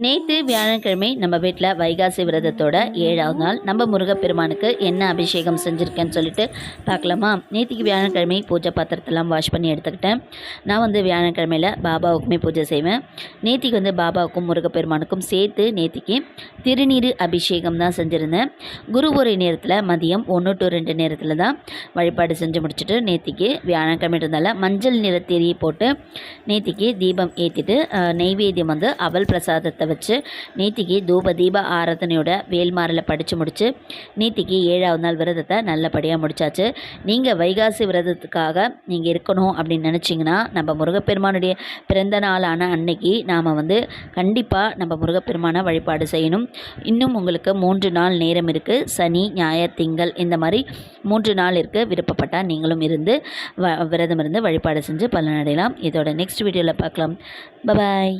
நேற்று வியாழக்கிழமை நம்ம வீட்டில் வைகாசி விரதத்தோட ஏழாவது நாள் நம்ம முருகப்பெருமானுக்கு என்ன அபிஷேகம் செஞ்சுருக்கேன்னு சொல்லிட்டு பார்க்கலாமா நேற்றுக்கு வியாழக்கிழமை பூஜை பாத்திரத்தெல்லாம் வாஷ் பண்ணி எடுத்துக்கிட்டேன். நான் வந்து வியாழக்கிழமையில் பாபாவுக்குமே பூஜை செய்வேன். நேத்திக்கு வந்து பாபாவுக்கும் முருகப்பெருமானுக்கும் சேர்த்து நேத்திக்கு திருநீர் அபிஷேகம் தான் செஞ்சுருந்தேன். குரு ஒரு நேரத்தில் மதியம் ஒன்று டு ரெண்டு நேரத்தில் தான் வழிபாடு செஞ்சு முடிச்சுட்டு நேத்திக்கு வியாழக்கிழமை இருந்தால மஞ்சள் நிற திரியை போட்டு நேத்திக்கு தீபம் ஏற்றிட்டு நெய்வேத்தியம் வந்து அவல் பிரசாதத்தை வச்சு நேத்திக்கு தூப தீப ஆராதனையோட வேல்மாரில் படித்து முடித்து நேத்திக்கு ஏழாவது நாள் விரதத்தை நல்லபடியாக முடிச்சாச்சு. நீங்கள் வைகாசி விரதத்துக்காக நீங்கள் இருக்கணும் அப்படின்னு நினச்சிங்கன்னா நம்ம முருகப்பெருமானுடைய பிறந்த நாளான அன்னைக்கு நாம் வந்து கண்டிப்பாக நம்ம முருகப்பெருமானை வழிபாடு செய்யணும். இன்னும் உங்களுக்கு மூன்று நாள் நேரம் இருக்குது சனி ஞாயிறு திங்கள் இந்த மாதிரி மூன்று நாள் இருக்குது விருப்பப்பட்டால் நீங்களும் இருந்து வ விரதம் இருந்து வழிபாடு செஞ்சு பலனடையலாம். இதோட நெக்ஸ்ட் வீடியோவில் பார்க்கலாம். பபாய்